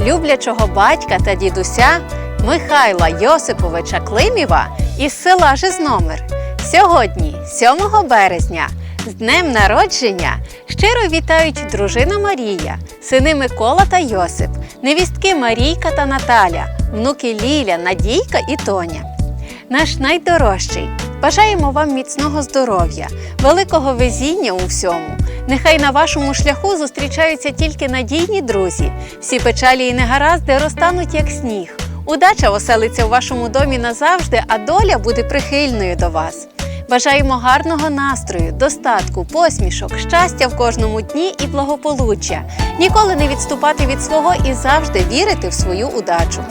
люблячого батька та дідуся Михайла Йосиповича Климіва із села Жизномир. Сьогодні, 7 березня, з днем народження щиро вітають дружина Марія, сини Микола та Йосип, невістки Марійка та Наталя, внуки Ліля, Надійка і Тоня. Наш найдорожчий. Бажаємо вам міцного здоров'я, великого везіння у всьому. Нехай на вашому шляху зустрічаються тільки надійні друзі. Всі печалі і негаразди розтануть як сніг. Удача оселиться у вашому домі назавжди, а доля буде прихильною до вас. Бажаємо гарного настрою, достатку, посмішок, щастя в кожному дні і благополуччя, ніколи не відступати від свого і завжди вірити в свою удачу.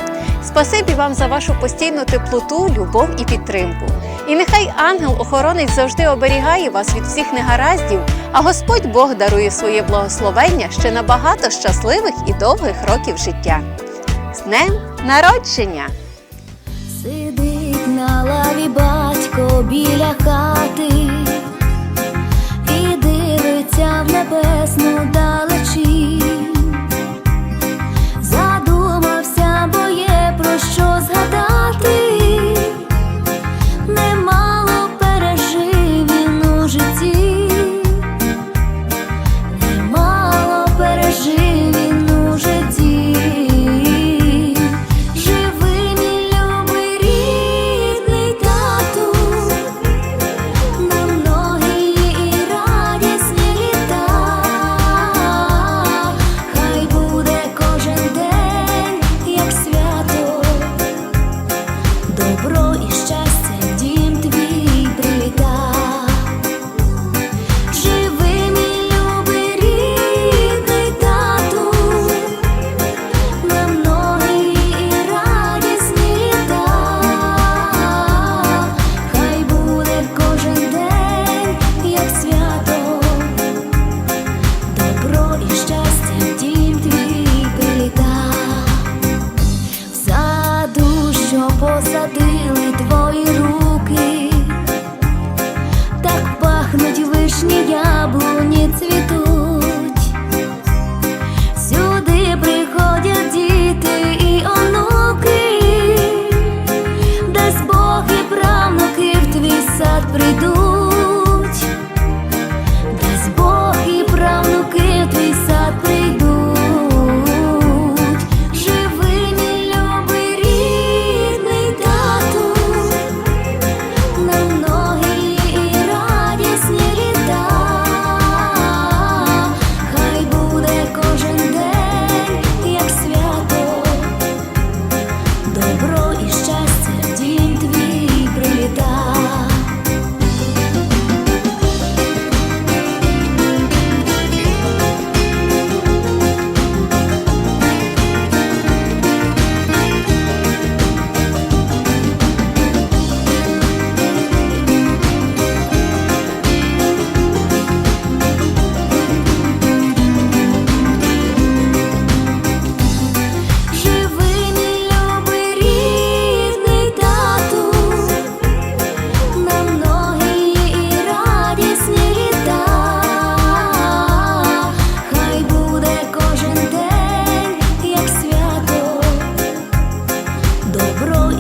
Спасибі вам за вашу постійну теплоту, любов і підтримку. І нехай ангел-охоронець завжди оберігає вас від всіх негараздів, а Господь Бог дарує своє благословення ще на багато щасливих і довгих років життя. З днем народження! Сидить на лаві батько біля хати і дивиться в небесну.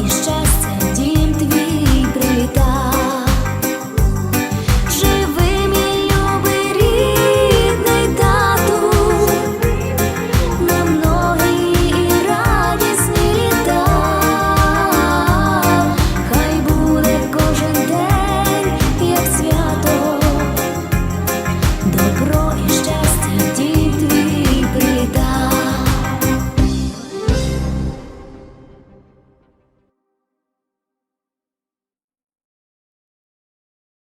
jeszcze